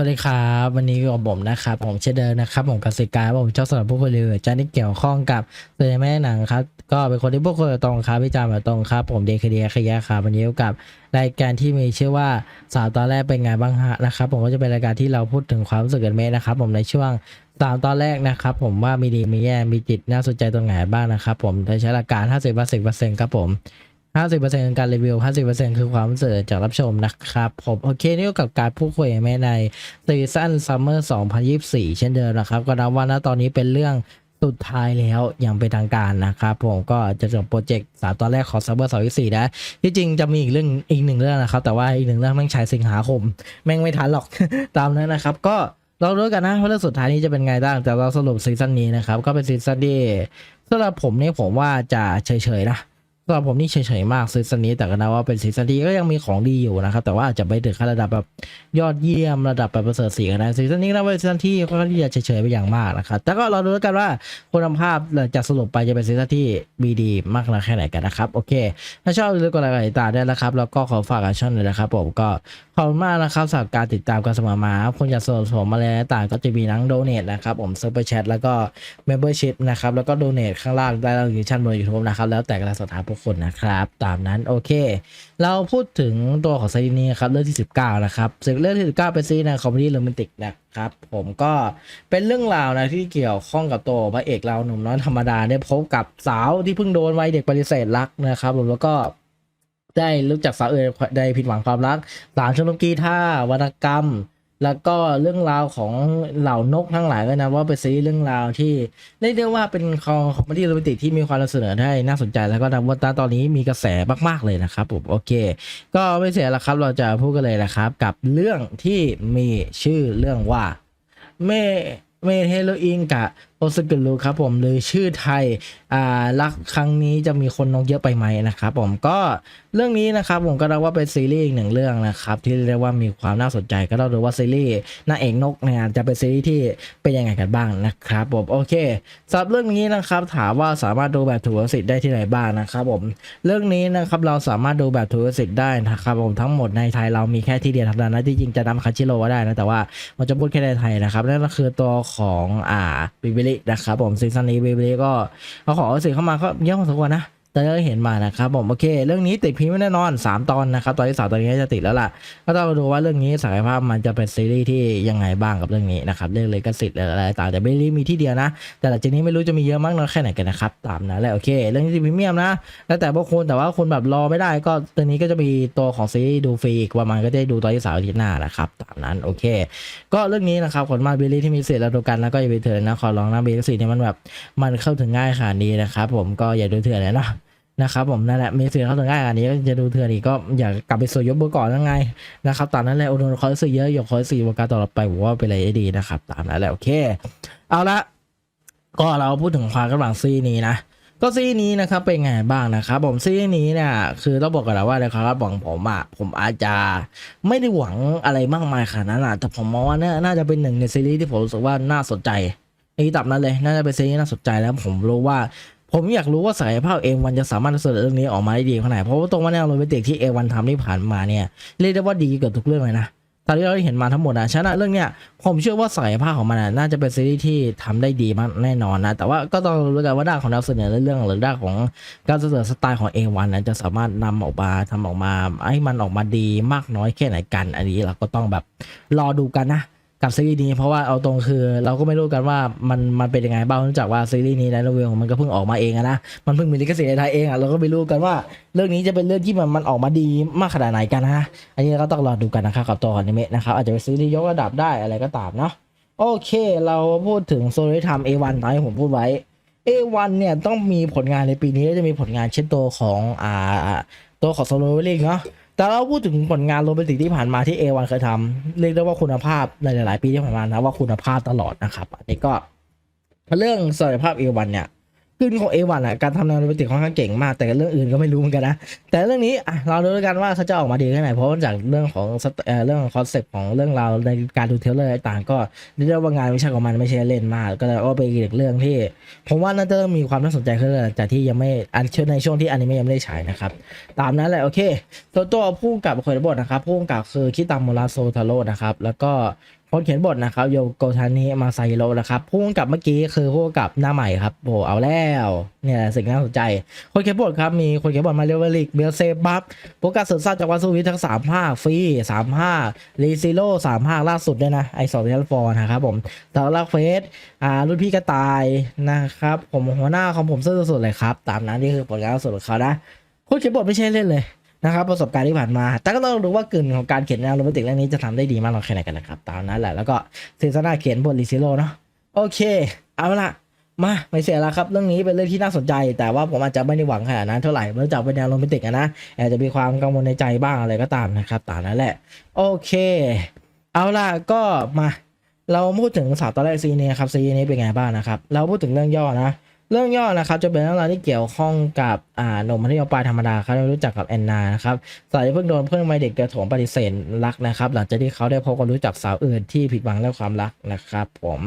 วัสดีครับ วันนี้อยู่กับผมนะครับ ผมเชเดอร์นะครับ ผมกสิการผมชอบสำหรับผู้คนเลยจานที่เกี่ยวข้องกับเรื่องแม่หนังครับ ก็เป็นคนที่พูดคุยตรงครับพิจารณ์ตรงครับ ผมเดคเดียขยะครับวันนี้อยู่กับรายการที่มีชื่อว่าสาวตอนแรกเป็นไงบ้างฮะนะครับ ผมก็จะเป็นรายการที่เราพูดถึงความรู้สึกกันเมนะครับ ผมในช่วงสามตอนแรกนะครับ ผมว่ามีดีมีแย่มีจิตน่าสนใจตรงไหนบ้างนะครับ ผมโดยใช้หลักการ 50-10%ครับผม 50%คือการรีวิว 50%คือความรู้สึกจากรับชมนะครับผมโอเค นี่ก็กับการพูดคุยแม่ในซีซั่นซัมเมอร์ 2024 เช่นเดิมนะครับ ก็นับว่าณตอนนี้เป็นเรื่องสุดท้ายแล้วอย่างเป็นทางการนะครับผมก็จะจบโปรเจกต์สามตอนแรกของซัมเมอร์2024นะ ที่จริงจะมีอีกเรื่องอีกหนึ่งเรื่องนะครับ แต่ว่าอีกหนึ่งเรื่องแม่งฉายสิงหาคม แม่งไม่ทันหรอกตามนั้นนะครับ ก็เราดูกันนะว่าเรื่องสุดท้ายนี้จะเป็นไงบ้างแต่เราสรุปซีซั่นนี้นะครับ ก็เป็นซีซั่นที่สำหรับผมเนี่ยผมว่าจะเฉยๆนะ สำหรับผมนี่เฉยๆมากซีซั่นนี้แต่ก็นะว่าเป็นซีซั่นที่ก็ยังมีของดีอยู่นะครับ แต่ว่าอาจจะไม่ถึงขั้นระดับแบบยอดเยี่ยมระดับแบบประเสริฐสีกันนะซีซั่นนี้นะเป็นซีซั่นที่ค่อนข้าที่จะเฉยๆไปอย่างมากนะครับแต่ก็เราดูแล้วกันว่าคุณภาพหลังจากสรุปไปจะเป็นซีซั่นที่มีดีมากน้อยแค่ไหนกันนะครับโอเค ถ้าชอบอย่าลืมกดไลค์ติดตามด้วยนะครับแล้วก็ขอฝากช่องเลยนะครับผมก็ขอบคุณมากนะครับสำหรับการติดตามกันเสมอมาครับคุณอยากสนับสนุนมาเลยต่างก็จะมีทั้งโดเนทนะครับผมซูเปอร์แชทแล้วก็ Membership นะครับแล้วก็โดเนทข้างล่างได้แล้วอยู่ชั้นบนยูทูบนะครับแล้วแต่กระสถานพวกคนนะครับ ตามนั้นโอเค เราพูดถึงตัวของซีรีส์นี้ครับเรื่องที่ 19 นะครับซึ่งเรื่องที่ 19 เป็นซีรีส์นะคอมเมดี้โรแมนติกนะครับผมก็เป็นเรื่องราวนะที่เกี่ยวข้องกับตัวพระเอกเราหนุ่มน้อยธรรมดาได้พบกับสาวที่เพิ่งโดนวัยเด็กปฏิเสธรักนะครับผมแล้วก็ได้รู้จักสาวเอ๋ยได้ผิดหวังความรักสารชนกกีท่าวรรณกรรม แล้วก็เรื่องราวของเหล่านกทั้งหลายด้วยนะว่าไปซีเรื่องราวที่เรียกได้ว่าเป็นคอมเมดี้โรแมนติกที่มีความนำเสนอได้น่าสนใจแล้วก็นำว่าตอนนี้มีกระแสมากๆเลยนะครับผมโอเค ก็ไม่เสียละครับเราจะพูดกันเลยนะครับ กับเรื่องที่มีชื่อเรื่องว่าเมเมเทโลอินกับ โอสกุลูครับผมหรือชื่อไทยอ่ารักครั้งนี้จะมีคนนกเยอะไปไหมนะครับผมก็เรื่องนี้นะครับผมก็เดาว่าเป็นซีรีส์อีกหนึ่งเรื่องนะครับที่เรียกว่ามีความน่าสนใจก็ต้องดูว่าซีรีส์นางเอกนกเนี่ยจะเป็นซีรีส์ที่เป็นยังไงกันบ้างนะครับผมโอเคสำหรับเรื่องนี้นะครับถามว่าสามารถดูแบบถูกสิทธิ์ได้ที่ไหนบ้างนะครับผมเรื่องนี้นะครับเราสามารถดูแบบถูกสิทธิ์ได้นะครับผมทั้งหมดในไทยเรามีแค่ที่เดียวเท่านั้นนะที่จริงจะนำคาชิโร่ได้นะแต่ว่ามันจะพูดแค่ในไทยนะครับนั่นก็คือตัวของอ่าบิบิลินะครับผมซีซั่นนี้เบเบลิก็เขาขอเอาสิทธิ์เข้ามาก็เยอะพอสมควรนะ แต่ก็เห็นมานะครับผมโอเค เรื่องนี้ติดพีมียมแน่นอน 3 ตอนนะครับตอนที่สามตอนนี้จะติดแล้วล่ะก็ต้องดูว่าเรื่องนี้ศักยภาพมันจะเป็นซีรีส์ที่ยังไงบ้างกับเรื่องนี้นะครับเรื่องเลยก็สิทธิ์อะไรต่างแต่ไม่ได้มีที่เดียวนะ แต่หลังจากนี้ไม่รู้จะมีเยอะมากน้อยแค่ไหนกันนะครับตามนั้นแหละโอเค เรื่องนี้ติดพรีเมียมนะแล้วแต่พวกคุณแต่ว่าคุณแบบรอไม่ได้ก็ตัวนี้ก็จะมีตัวของซีรีส์ดูฟรีอีกประมาณก็จะได้ดูตอนที่สามอาทิตย์หน้านะครับตามนั้นโอเค ก็เรื่องนี้นะครับคนมาบิลลี่ที่มีเศษแล้วดูกันแล้วก็อย่าไปเถื่อนนะขอร้องนะบิลลี่สีเนี่ยมันแบบมันเข้าถึงง่ายขนาดนี้นะครับผมก็อย่าดูเถื่อนเลยเนาะ นะครับผมนั่นแหละเมีเสียเขาถึงง่ายอันนี้ก็จะดูเถื่อนอีกก็อยากกลับไปสู่ยศเมื่อก่อนยังไงนะครับตามนั้นแหละอุดมคอยสื่อเยอะอยากคอยสื่อวงการต่อไปผมว่าเป็นอะไรดีนะครับตามนั้นแหละโอเค เอาละก็เราพูดถึงความกำลังซีนี้นะก็ซีนี้นะครับเป็นไงบ้างนะครับผมซีนี้เนี่ยคือต้องบอกกันนะว่าในความคาดหวังผมอะผมอาจจะไม่ได้หวังอะไรมากมายขนาดนั้นอะแต่ผมมองว่าน่าจะเป็นหนึ่งในซีรีส์ที่ผมรู้สึกว่าน่าสนใจไอ้ตับนั้นเลยน่าจะเป็นซีรีส์น่าสนใจแล้วผมรู้ว่า ผมอยากรู้ว่าศักยภาพเอวันจะสามารถนำเสนอเรื่องนี้ออกมาได้ดีขนาดไหนเพราะว่าตรงว่าแนวโรแมนติกที่เอวันทำที่ผ่านมาเนี่ยเรียกได้ว่าดีเกือบทุกเรื่องเลยนะตอนที่เราได้เห็นมาทั้งหมดนะฉะนั้นเรื่องเนี้ยผมเชื่อว่าศักยภาพของมันน่าจะเป็นซีรีส์ที่ทำได้ดีมากแน่นอนนะแต่ว่าก็ต้องรู้กันว่าด้านของแนวเสนอเรื่องหรือด้านของการเสนอสไตล์ของเอวันนั้นจะสามารถนำออกมาทำออกมาให้มันออกมาดีมากน้อยแค่ไหนกัน อันนี้เราก็ต้องแบบรอดูกันนะ กับซีรีส์นี้เพราะว่าเอาตรงคือเราก็ไม่รู้กันว่ามันมันเป็นยังไงบ้างเนื่องจากว่าซีรีส์นี้ในโนเวลมันก็เพิ่งออกมาเองอะนะมันเพิ่งมีลิขสิทธิ์ในไทยเองอะเราก็ไม่รู้กันว่าเรื่องนี้จะเป็นเรื่องที่มันมันออกมาดีมากขนาดไหนกันนะอันนี้เราก็ต้องรอดูกันนะครับกับตัวอนิเมะนะครับอาจจะเป็นซีรีส์ยกระดับได้อะไรก็ตามเนาะโอเค เราพูดถึงโซลิทามเอวันตามที่ผมพูดไว้ A1 เนี่ยต้องมีผลงานในปีนี้ก็จะมีผลงานเช่นตัวของอ่าตัวของโซโลเวลิงเนาะ แต่เราพูดถึงผลงานโรแมนติกที่ผ่านมาที่เอวันเคยทำเรียกได้ว่าคุณภาพในหลายๆปีที่ผ่านมานะว่าคุณภาพตลอดนะครับอันนี้ก็เรื่องศักยภาพเอวันเนี่ย ขึ้นของ A1 อะการทำงานโรแมนติกค่อนข้างเก่งมากแต่เรื่องอื่นก็ไม่รู้เหมือนกันนะ แต่เรื่องนี้อะเราดูด้วยกันว่าเขาจะออกมาดีแค่ไหนเพราะจากเรื่องของเรื่องคอนเซ็ปต์ของเรื่องราวในการดูเทเลอร์ต่างก็เรียกได้ว่างานวิชาของมันไม่ใช่เล่นมาก ก็เลยว่าเป็นอีกเรื่องที่ ผมว่าน่าจะมีความน่าสนใจขึ้นเลยจากที่ยังไม่อันเชื่อในช่วงที่อนิเมะยังไม่ได้ฉายนะครับตามนั้นแหละโอเคตัวตัวผู้กำกับคนบทนะครับผู้กำกับคือคิตามโมราโซทาโร่นะครับแล้วก็คนเขียนบทนะครับโยโกทานิมาไซโรนะครับผู้กำกับเมื่อกี้คือผู้กำกับหน้าใหม่ครับโอ้เอาแล้วเนี่ยสิ่งน่าสนใจ คนเขียนบทครับมีคนเขียนบทมาเรเวลิกเบลเซบัฟโปรกาสเสริมสร้าจากวันสุวิททั้งสามภาคฟรีสามภาครีซิโร่สามภาคล่าสุดด้วยนะไอสองเทลฟอร์นะครับผมตาลักเฟสอ่ารุ่นพี่กระต่ายนะครับผมหัวหน้าของผมซื่อสุดเลยครับตามนั้นนี่คือผลงานล่าสุดของเขานะคนเขียนบทไม่ใช่เล่นเลย นะครับประสบการณ์ที่ผ่านมา แต่ก็ต้องดูว่ากลิ่นของการเขียนแนวโรแมนติกเรื่องนี้จะทำได้ดีมากน้อยแค่ไหนกันนะครับตามนั้นแหละแล้วก็ซีซาน่าเขียนบทลิซิโร่เนาะโอเค เอาละมาไม่เสียแล้วครับ เรื่องนี้เป็นเรื่องที่น่าสนใจ แต่ว่าผมอาจจะไม่ได้หวังขนาดนั้นเท่าไหร่เมื่อจากเป็นแนวโรแมนติกอะนะอาจจะมีความกังวลในใจบ้างอะไรก็ตามนะครับตามนั้นแหละ โอเค เอาล่ะก็มา เราพูดถึงสาวตอนแรกซีนี้ครับซีนี้เป็นไงบ้างนะครับ เราพูดถึงเรื่องย่อนะ เรื่องย่อนะครับจะเป็นเรื่องราวที่เกี่ยวข้องกับอ่าหนุ่มมัธยมปลายธรรมดาครับที่รู้จักกับแอนนานะครับสาวที่เพิ่งโดนเพื่อนวัยเด็กกระโถมปฏิเสธรักนะครับ หลังจากที่เขาได้พบกับรู้จักสาวอื่นที่ผิดหวังเรื่องความรักนะครับ ผม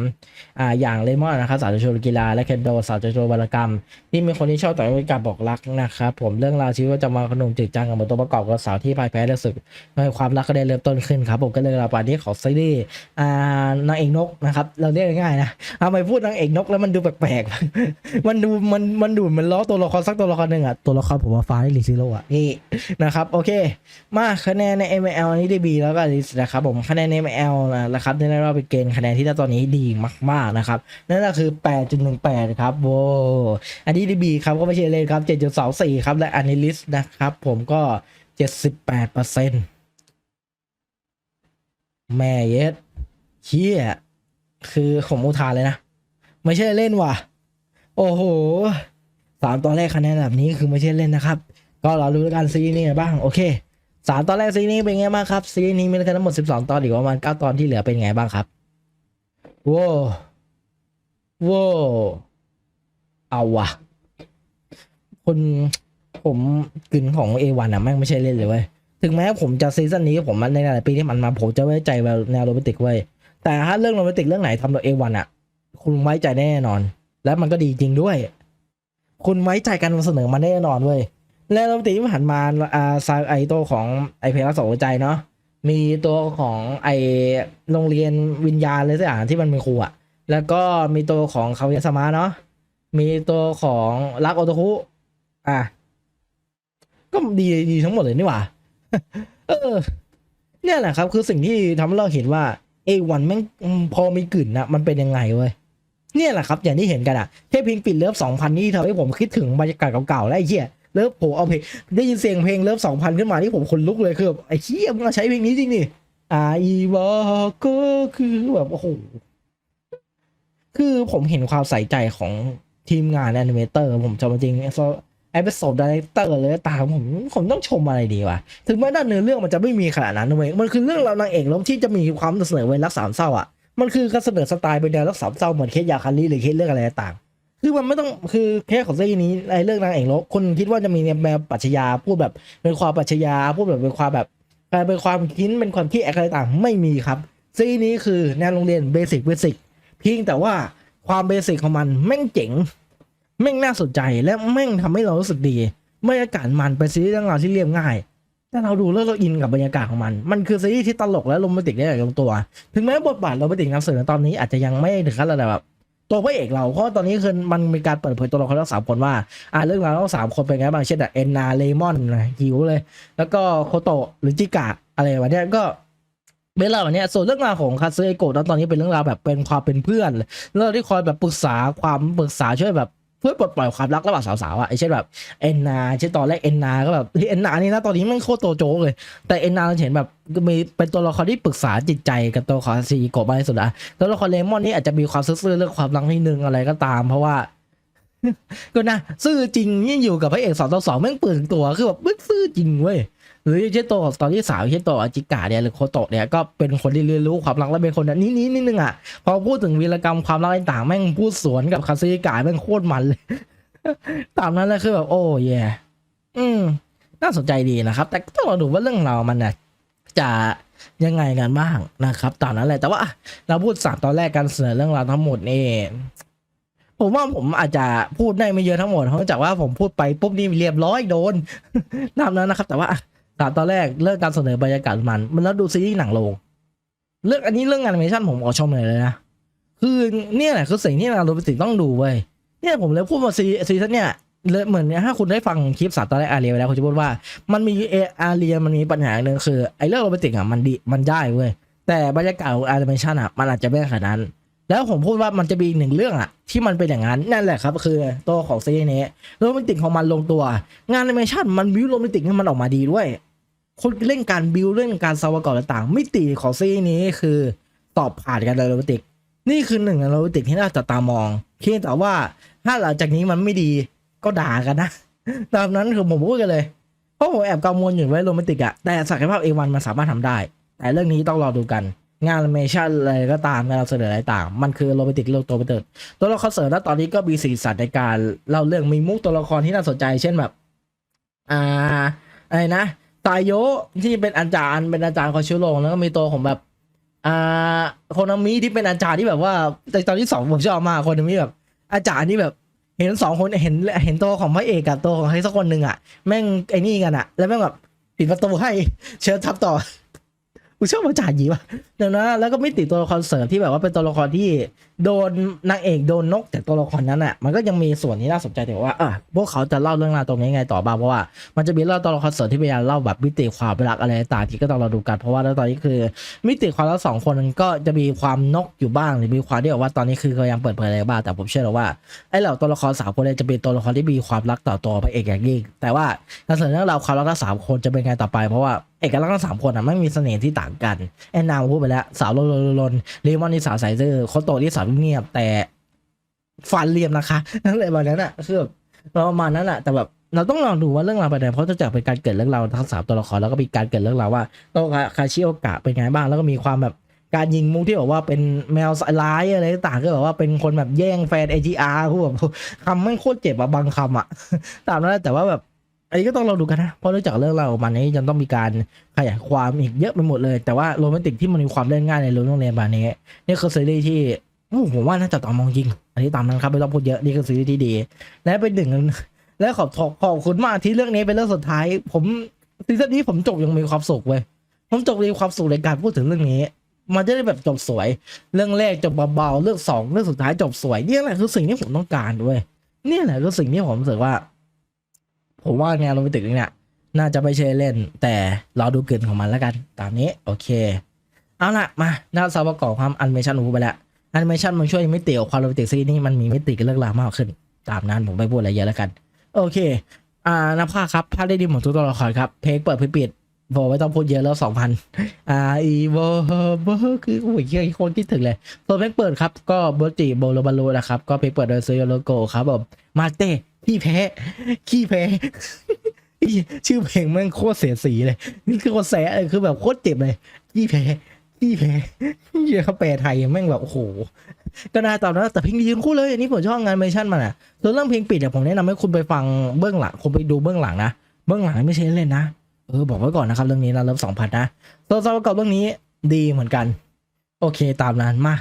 อ่าอย่างเลมอนนะครับสาวจะโชว์กีฬาและเคนโดสาวจะโชว์วรรณกรรม ที่มีคนที่ชอบแต่ไม่มีการบอกรักนะครับผมเรื่องราวชีวิตประจำวันขนมจืดจังกับเมือนตัวประกอบกับสาวที่พ่ายแพ้และสึกในความรักก็ได้เริ่มต้นขึ้นครับผมก็เลยราวปานนี้ของซีรีส์อ่านางเอกนกนะครับเราเรียกง่ายๆนะทำไมพูดนางเอกนกแล้วมันดูแปลกๆมันดูมันมันดูมันล้อตัวละครสักตัวละครหนึ่งอะตัวละครผมว่าฟ้าได้ลิซิโร่อะนี่นะครับโอเค มาคะแนนใน ML อันนี้ได้ B แล้วก็ลิสนะครับผมคะแนนใน ML นะครับในเราเป็นเกณฑ์คะแนนที่ตอนนี้ดีมากๆนะครับนั่นก็คือ 8.18 ครับโว้อันนี้ได้ B ครับก็ไม่ใช่เลยครับ 7.24 ครับและอันนี้ลิสนะครับผมก็ 78เปอร์เซ็นต์แม่เย็ดเชี่ยคือผมอุทานเลยนะ ไม่ใช่เล่นว่ะ โอ้โหสามตอนแรกคะแนนแบบนี้คือไม่ใช่เล่นนะครับ ก็เราดูแล้วกันซีนี่บ้างโอเคสามตอนแรกซีนี้เป็นไงบ้างครับซีนี้มีกันทั้งหมดสิบสองตอนอีกประมาณเก้าตอนที่เหลือเป็นไงบ้างครับว้าวว้าวเอาวะคนผมกลิ่นของเอวันอะแม่งไม่ใช่เล่นเลยเว้ยถึงแม้ผมจะซีซั่นนี้ผมมันในหลายปีที่มันมาผมจะไว้ใจแนวโรแมนติกเว้ยแต่ถ้าเรื่องโรแมนติกเรื่องไหนทำโดยเอวันอะคุณไว้ใจแน่นอน และมันก็ดีจริงด้วย คุณไว้ใจการนำเสนอมาแน่นอนเว้ยและโรแมนติกที่ผ่านมาอ่าซาไอตัวของไอเพลงรักสองหัวใจเนาะมีตัวของไอโรงเรียนวิญญาณเลยสักอย่างที่มันเป็นครูอะแล้วก็มีตัวของเขาเยสมาเนาะมีตัวของรักโอโตคุอะก็ดีดีทั้งหมดเลยนี่หว่า เออ เนี่ยแหละครับ คือสิ่งที่ทำให้เราเห็นว่า เอวันแม่งพอมีกลิ่นนะมันเป็นยังไงเว้ย เนี่ยแหละครับอย่างที่เห็นกันอะแค่เพลงปิดเลิฟสองพันนี่ทำให้ผมคิดถึงบรรยากาศเก่าๆแล้วไอ้เหี้ยเลิฟผเอาเพลงได้ยินเสียงเพลงเลิฟสองพันขึ้นมาที่ผมขนลุกเลยคือแบบไอ้เหี้ยมึงใช้เพลงนี้จริงนี่อาอีวอก็คือแบบโอ้โหคือผมเห็นความใส่ใจของทีมงานแอนิเมเตอร์ผมจำจริงไอเปโซดดีเลกเตอร์เลยตามผมผมต้องชมอะไรดีวะถึงแม้ด้านเนื้อเรื่องมันจะไม่มีขนาดนั้นนะเว้ยมันคือเรื่องเราวนางเอกแล้วที่จะมีความเสนอไว้รักสามเศร้าอะ มันคือการเสนอสไตล์เป็นแนวรักสามเศร้าเหมือนเคสยาคันลีหรือเคสเรื่องอะไรต่าง คือมันไม่ต้องคือแค่ของเรื่องนี้ไอ้เรื่องนางเอกลบคนคิดว่าจะมีแนวปรัชญาพูดแบบเป็นความปรัชญาพูดแบบเป็นความแบบเป็นความคิดเป็นความคิดอะไรต่างไม่มีครับซีนี้คือแนวโรงเรียนเบสิกเบสิกเพียงแต่ว่าความเบสิกของมันแม่งเจ๋งแม่งน่าสนใจและแม่งทำให้เรารู้สึกดีบรรยากาศมันเป็นซีรีส์เรื่องราวที่เรียบง่าย แต่เราดูแล้วเราอินกับบรรยากาศของมัน มันคือซีรีส์ที่ตลกและโรแมนติกได้อย่างลงตัว ถึงแม้บทบาทโรแมนติกนำเสนอตอนนี้อาจจะยังไม่ถึงขั้นระดับแบบตัวพระเอกเราเพราะตอนนี้คือมันมีการเปิดเผยตัวละครทั้งสามคนว่าอ่าเรื่องราวทั้งสามคนเป็นไงบ้างเช่นเอ็นนาเลมอนนะหิวเลย แล้วก็โคโตะหรือจิกะอะไรวะเนี่ยก็เป็นเรื่องแบบเนี้ยส่วนเรื่องราวของคาซึเอโกะตอนนี้เป็นเรื่องราวแบบเป็นความเป็นเพื่อนเรื่องที่คอยแบบปรึกษาความปรึกษาช่วยแบบ เพื่อปลดปล่อยความรักระหว่างสาวๆอะไอ้เช่นแบบเอ็นนาเช่นตอนแรกเอ็นนาก็แบบเฮ้ยเอนนานี่นะตอนนี้มันโคตรโตโจ๊กเลย แต่เอ็นนาเราเห็นแบบมีเป็นตัวละครที่ปรึกษาจิตใจกับตัวของซีโกะมากที่สุดอะตัวละครเลมอนนี่อาจจะมีความซื่อเรื่องความรักนิดนึงอะไรก็ตาม เพราะว่าก็นะซื่อจริงยิ่งอยู่กับพระเอกสองต่อสองแม่งเปิดตัวคือแบบมึงซื่อจริงเว้ย หรือเช่นตัวตอนที่สาวเช่นตัวอจิกาเนี่ยหรือโคโตะเนี่ยก็เป็นคนที่เรียนรู้ความรักและเป็นคนนี้นี้นิดนึงอะพอพูดถึงวีรกรรมความรักต่างแม่งพูดสวนกับคาซึกะแม่งโคตรมันเลยตามนั้นเลยคือแบบโอ้แย่อืมน่าสนใจดีนะครับ แต่ต้องรอดูว่าเรื่องเราวมันน่ะจะยังไงกันบ้างนะครับตามนั้นแหละแต่ว่าเราพูดสามตอนแรกกันเสนอเรื่องราวทั้งหมดนี่ผมว่าผมอาจจะพูดได้ไม่เยอะทั้งหมดเพราะจากว่าผมพูดไปปุ๊บนี่เรียบร้อยโดนตามนั้นนะครับ แต่ว่า ตอนแรกเรื่องการเสนอบรรยากาศมัน มันแล้วดูซีรีส์หนังโรงเรื่องอันนี้เรื่องแอนิเมชันผมขอชมเลยเลยนะคือเนี่ยแหละคือสิ่งที่เราโรแมนติต้องดูเว้ยเนี่ยผมเลยพูดว่าซีซีซั่นเนี่ยเลยเหมือนเนี่ยถ้าคุณได้ฟังคลิปสาตอนแรกอาเรียไปแล้วคุณจะพูดว่ามันมีเออาเรียมันมีปัญหาหนึ่งคือไอ้เรื่องโรแมนติกอะมันดีมันได้เว้ยแต่บรรยากาศของแอนิเมชันอะมันอาจจะไม่ขนาดนั้น แล้วผมพูดว่ามันจะมีอีกหนึ่งเรื่องอะที่มันเป็นอย่างนั้นนั่นแหละครับคือตัวของซีนี้โรแมนติกของมันลงตัว งานแอนิเมชันมันบิวโรแมนติกให้มันออกมาดีด้วย คนเล่นการบิวเรื่องการสวากรต่างๆมิติของซีนี้คือตอบผ่านกันโรแมนติก นี่คือหนึ่งในโรแมนติกที่น่าจับตามองเพียงแต่ว่าถ้าหลังจากนี้มันไม่ดีก็ด่ากันนะ ตามนั้นคือผมพูดกันเลย เพราะผมแอบกังวลอยู่ไว้โรแมนติกอะแต่ศักยภาพเอวันมันสามารถทำได้ แต่เรื่องนี้ต้องรอดูกัน งานแอนิเมชันอะไรก็ตามงานเราเสนออะไรต่าง มันคือโรแมนติกเรื่องตัวเป็นเติร์ดตัวละครเสริมแล้วตอนนี้ก็มีสีสันในการเล่าเรื่องมีมุกตัวละครที่น่าสนใจ เช่นแบบ อ่าอะไรนะ ตายโยะที่เป็นอาจารย์เป็นอาจารย์คอนชิโรงแล้วก็มีตัวของแบบ อ่าโคนามิที่เป็นอาจารย์ที่แบบว่าในตอนที่สองผมชอบมากโคนามิแบบ อาจารย์ที่แบบ เห็นสองคนเห็นเห็นตัวของพระเอกกับตัวของใครสักคนหนึ่งอะแม่งไอ้นี่กันอะ แล้วแม่งแบบปิดประตูให้เชิญทับต่อ กูชอบอาจารย์ยีว่ะเดี๋ยวนะแล้วก็ไม่ติดตัวละครเสริมที่แบบว่าเป็นตัวละครที่โดนนางเอกโดนนกจากตัวละครนั้นอะ มันก็ยังมีส่วนที่น่าสนใจแต่ว่าอะพวกเขาจะเล่าเรื่องราวตรงนี้ไงต่อบ้างเพราะว่ามันจะมีเรื่องตัวละครเสริมที่พยายามเล่าแบบมิติความรักอะไรต่างที่ก็ต้องเราดูกันเพราะว่าแล้วตอนนี้คือมิติความรักสองคนนั้นก็จะมีความนกอยู่บ้างหรือมีความที่แบบว่าตอนนี้คือเขายังเปิดเผยอะไรบ้างแต่ผมเชื่อว่าไอ้เหล่าตัวละครสามคนเนี่ยจะเป็นตัวละครที่มีความรักต่อตัวพระเอกอย่างยิ่งแต่ว่าการเสนอเรื่องราวความรักทั้งสามคนจะเป็นไงต่อไป เพราะว่า เอกลักษณ์ทั้งสามคนอะไม่มีเสน่ห์ที่ต่างกันแอนนาพูดไปแล้วสาวโลนโลนเลมอนนี่สาวใส่ซื่อโคโตะที่สาวเงียบแต่ฟันเรียมนะคะนั่นเลยแบบนั้นอะคือแบบประมาณนั้นอะแต่แบบเราต้องลองดูว่าเรื่องราวไปไหนเพราะจะจากเป็นการเกิดเรื่องราวทั้งสามตัวละครแล้วก็มีการเกิดเรื่องราวว่าตัวคาชิโอกะเป็นไงบ้างแล้วก็มีความแบบการยิงมุกที่แบบว่าเป็นแมวสายร้ายอะไรต่างก็แบบว่าเป็นคนแบบแย่งแฟนเอจีอาร์คือแบบคำไม่โคตรเจ็บอะบางคำอะตามนั้นแหละแต่ว่าแบบ อันนี้ก็ต้องลองดูกันนะ เพราะเนื่องจากเรื่องเรามันนี้ยังต้องมีการขยายความอีกเยอะไปหมดเลย แต่ว่าโรแมนติกที่มันมีความเล่นง่ายในเรื่องเรียนบานนี้นี่คือซีรีส์ที่โอ้ผมว่าน่าจะต่อมองจริง อันนี้ตามนั้นครับไม่ต้องพูดเยอะนี่คือซีรีส์ที่ดี และเป็นหนึ่งและขอบขอบขอบคุณมากที่เรื่องนี้เป็นเรื่องสุดท้าย ผมซีซั่นนี้ผมจบยังมีความสุขเว้ยผมจบมีความสุขในการพูดถึงเรื่องนี้ มันจะได้แบบจบสวย เรื่องแรกจบเบาๆเรื่องสองเรื่องสุดท้ายจบสวยเนี่ยแหละคือสิ่งที่ผมต้องการด้วยเนี่ยแหละคือสิ่งที่ผมรู้สึกว่า ผมว่างานโรแมนติกเนี่ยน่าจะไม่ใช่เล่น แต่เราดูเกินของมันแล้วกันตามนี้โอเค เอาละมาหน้าซาวประกอบความแอนิเมชันรู้ไปแล้วแอนิเมชันมันช่วยมิติของความโรแมนติกซีนี้มันมีมิติกับเรื่องราวมากขึ้น ตามนั้นผมไม่พูดอะไรเยอะแล้วกัน โอเค อ่านักภาคครับภาคได้ดีหมดทุกตัวละครครับเพลงเปิดเพลงปิดบอกไม่ต้องพูดเยอะแล้วสองพันอ่าอีโบโบคือโอ้ยเหี้ยคนคิดถึงเลยตัวเพลงเปิดครับก็โบจิโบโลบาโลนะครับก็เพลงเปิดโดยซูโยโลโกครับผมมาเต้ พี่แพ้ ขี้แพ้ ชื่อเพลงแม่งโคตรเสียสีเลย นี่คือโคตรแสเลยคือแบบโคตรเจ็บเลย ขี้แพ้ ขี้แพ้เหี้ยเขาแปลไทยแม่งแบบโอ้โห ก็น่าตามนั้นแต่เพลงดีทั้งคู่เลยอันนี้ผมชอบงานเมชั่นมันอะส่วนเรื่องเพลงปิดเนี่ยผมแนะนำให้คุณไปฟังเบื้องหลังคุณไปดูเบื้องหลังนะเบื้องหลังไม่ใช่เล่นนะเออบอกไว้ก่อนนะครับเรื่องนี้นะเริ่มสองพันนะตัวสประกอบเรื่องนี้ดีเหมือนกัน โอเคตามนั้นมา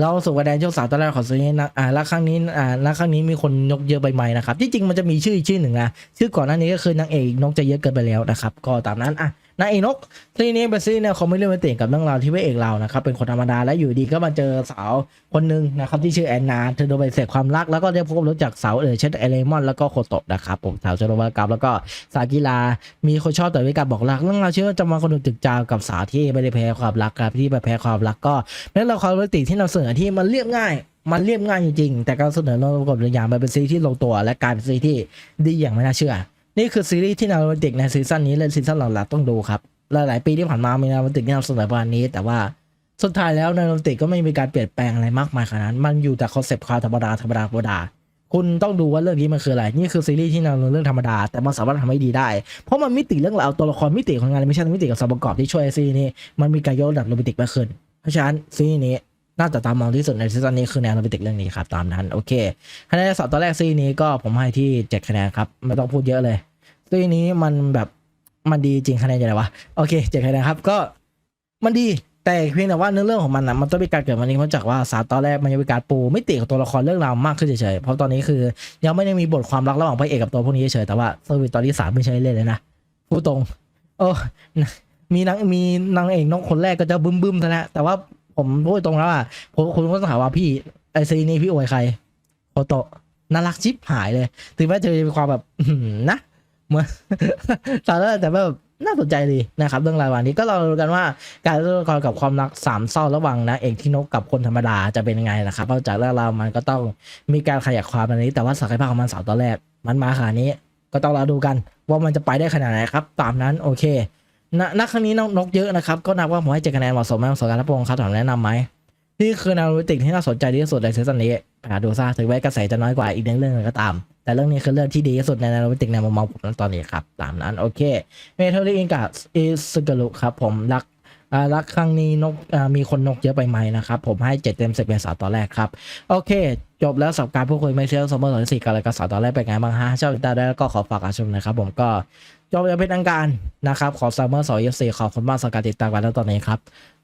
เราสู่กระแดนช่วงสามตอนแรกของซีรีส์นะอ่าแล้วครั้งนี้อ่าแล้วครั้งนี้มีคนยกเยอะใบไม้นะครับที่จริงมันจะมีชื่ออีกชื่อหนึ่งนะชื่อก่อนหน้านี้ก็คือนางเอกนกจะเยอะเกินไปแล้วนะครับ ก็ตามนั้นอะ นางเอกนกซีนี้เป็นซีรีส์แนวคอมเมดี้โรแมนติกกับเรื่องราวที่พระเอกเรานะครับเป็นคนธรรมดาและอยู่ดีก็มาเจอสาวคนหนึ่งนะครับที่ชื่อแอนนาเธอโดนไปเสกความรักแล้วก็ได้พบรู้จักสาวเออเช่นเอเลมอนแล้วก็โคโตะนะครับผมสาวชโรวากรับแล้วก็สาวกีฬามีคนชอบแต่วิการบอกรักเรื่องราวเชื่อจะมาคนหนึ่งตึกจาวกับสาวที่ไม่ได้แพ้ความรักครับที่ไปแพ้ความรักก็เป็นเรื่องราวความโรแมนติกที่เราเสนอที่มันเรียบง่ายมันเรียบง่ายจริงๆ แต่การเสนอเราประกอบตัวอย่างมันเป็นซีที่ลงตัว และกายเป็นซีที่ดีอย่างไม่น่าเชื่อ นี่คือซีรีส์ที่แนวโรแมนติกในซีซั่นนี้และซีซั่นหลังๆต้องดูครับหลายๆปีที่ผ่านมามีแนวโรแมนติกที่นำเสนอประมาณนี้ แต่ว่าสุดท้ายแล้วแนวโรแมนติกก็ไม่มีการเปลี่ยนแปลงอะไรมากมายขนาดนั้นมันอยู่แต่คอนเซปต์ความธรรมดาธรรมดาธรรมดาคุณต้องดูว่าเรื่องนี้มันคืออะไร นี่คือซีรีส์ที่นำเรื่องธรรมดา แต่มันสามารถทำให้ดีได้ เพราะมันมิติเรื่องราวตัวละครมิติของงานไม่ใช่มิติกับส่วนประกอบที่ช่วยซีนี้มันมีการยกระดับโรแมนติกมากขึ้น เพราะฉะนั้นซีนี้ น่าจะตามมองที่สุดในซีซั่นนี้คือแนวโรแมนติกเรื่องนี้ครับตามนั้นโอเคคะแนนสอบตอนแรกซีนี้ก็ผมให้ที่เจ็ดคะแนนครับไม่ต้องพูดเยอะเลยซีนี้มันแบบมันดีจริงคะแนนจะไหนวะโอเคเจ็ดคะแนนครับก็มันดีแต่เพียงแต่ว่าเนื้อเรื่องของมันนะมันต้องมีการเกิดมันนี้เพราะจากว่าสามตอนแรกมันยังมีการปูไม่ติของตัวละครเรื่องราวมากขึ้นเฉยๆเพราะตอนนี้คือยังไม่ได้มีบทความรักระหว่างพระเอกกับตัวพวกนี้เฉยๆแต่ว่าเซอร์วิสตอนที่สามไม่ใช่เล่นเลยนะพูดตรง โอ้มีนางมีนางเอกนกคนแรกก็จะบึ้มบึ้มซะแล้วแต่ว่า ผมพูดตรงแล้วอะผมคุณก็ต้องถามว่าพี่ไอซีนี่พี่อวยใครโคโตะน่ารักชิบหายเลยถึงแม้จะมีความแบบนะเหมือนแต่ว่าแต่แบบน่าสนใจดีนะครับเรื่องรายวันนี้ก็เราดูกันว่าการเล่นละครกับความรักสามเศร้าระหว่างนะเอกที่นกกับคนธรรมดาจะเป็นยังไงนะครับเพราะจากเรื่องราวมันก็ต้องมีการขยายความอันนี้ แต่ว่าศักยภาพของมันสาวตอนแรกมันมาขนาดนี้ก็ต้องรอดูกันว่ามันจะไปได้ขนาดไหนครับ ตามนั้นโอเค ณนักครั้งนี้นกนกเยอะนะครับ ก็นับว่าผมให้เจ็ดคะแนนเหมาะสมไหมเหมาะสมการรับรองครับถามแนะนำไหมนี่คือแนวโรติกที่น่าสนใจที่สุดในซีซั่นนี้ไปหาดูซะถึงแม้กระแสจะน้อยกว่าอีกเรื่องหนึงก็ตาม แต่เรื่องนี้คือเรื่องที่ดีที่สุดในแนวโรติกในมุมมองผมตอนนี้ครับตามนั้นโอเคเมทัลลิงกับอิสกุลุครับผมรัก รักครั้งนี้นกอ่ามีคนนกเยอะไปไหมนะครับ ผมให้เจ็ดเต็มสิบเป็นสาวตอนแรกครับ โอเค จบแล้วสำหรับการพูดคุยไม่เชื่อสมมติสองสี่กันรายการสาวตอนแรกเป็นไงบ้างฮะชอบติดตามได้แล้วก็ขอฝากกาชมนะครับผมก็จบอย่างเป็นทางการนะครับขอซัมเมอร์สองยี่สี่ขอบคุณมากสำหรับการติดตามกันแล้วตอนนี้ครับ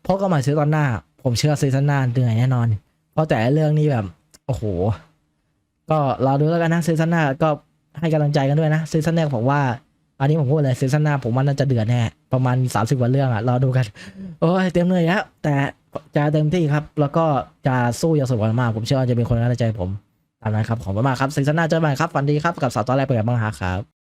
พบกันใหม่ซื้อตอนหน้า ผมเชื่อซีซั่นหน้าเหนื่อยแน่นอน เพราะแต่เรื่องนี้แบบโอ้โหก็รอดูแล้วกันนะซีซั่นหน้าก็ให้กำลังใจกันด้วยนะซีซั่นแรกผมว่า อันนี้ผมพูดเลยซีซั่นหน้าผมว่าน่าจะเดือดแน่ประมาณสามสิบวันเรื่องอะรอดูกัน โอ้ยเต็มเหนื่อยแล้วแต่จะเต็มที่ครับ แล้วก็จะสู้อย่างสุดหวังมาก ผมเชื่อว่าจะมีคนในใจผมตามนั้นครับขอบคุณมากครับซีซั่นหน้าเจอกันใหม่ครับฝันดีครับกับสาวตอนแรกเป็นไงบ้างฮะครับ